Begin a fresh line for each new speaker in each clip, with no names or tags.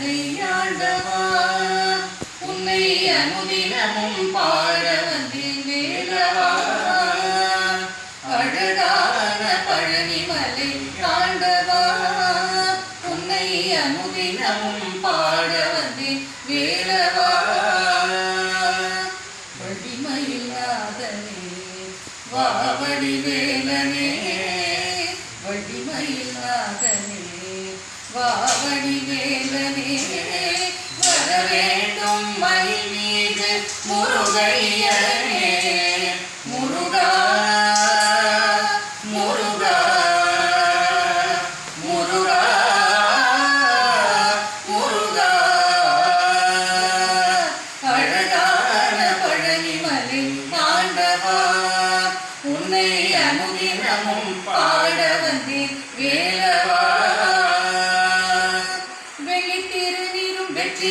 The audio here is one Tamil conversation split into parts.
மலையாண்டவா உன்னை அனுதினமும் பாட வந்தேன் அழகான பழனி ஆண்டவா உன்னை அனுதினமும் பாட வந்தேன் வேலவா. வடிமயிலாதனே வாவடி வேலனே வடிமயிலாதனே வாவடி வேலனே வர வேண்டும் மயில் மீது முருகையனே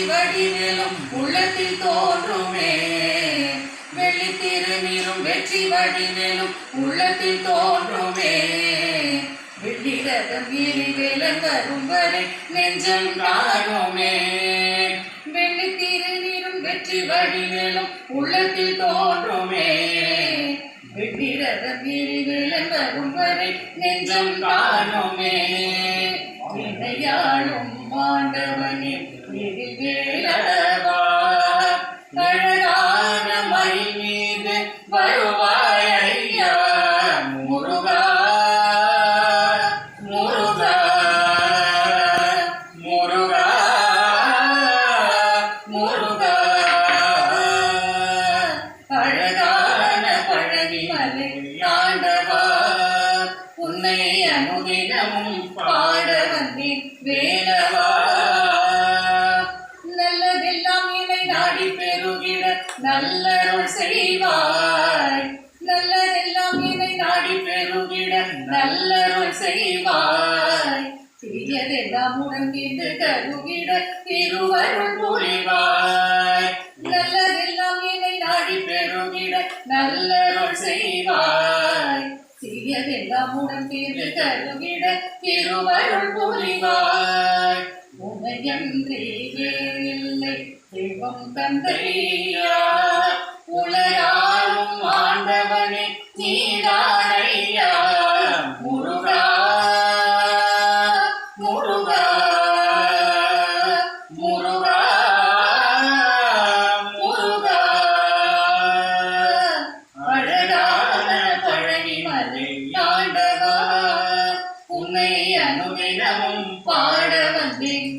வடிவிலும் உள்ளத்தில் தோன்றுமே. வெள்ளி திருநீரும் வெற்றி வடிவிலும் உள்ளத்தில் தோன்றுமே. வெள்ளி ரதம் ஏறி வேலன் வரும் வரை நெஞ்சம் காணுமே வெள்ளி திருநீரும் வெற்றி வடிவிலும் உள்ளத்தில் தோன்றுமே. வெள்ளி ரதம் ஏறி வேலன் வரும் வரை நெஞ்சம் காணுமே வினையாளும் மாண்டவனே எழில் அழகான மயில் மீது வருவாய் ஐயா முருகா முருகா முருகா முருகா. அழகான பழனி மலை ஆண்டவா உன்னை அனுதினமும் பாட வந்தேன் வேலவா நல்லதெல்லாம் என்னை நாடி பெருகிட நல்லருள் செய்வாய் நல்லதெல்லாம் என்னை நாடி பெருகிட நல்லருள் செய்வாய் தீயதெல்லாம் உடன்கின்று கருகிட திருவருள் புரிவாய் நல்லதெல்லாம் என்னை நாடி பெருகிட நல்லருள் செய்வாய் தீயதெல்லாம் உடன்கின்று கருகிட திருவருள் புரிவாய் உனையன்றி வேறில்லை. தெய்வம் தந்தையா பாட வந்தேன்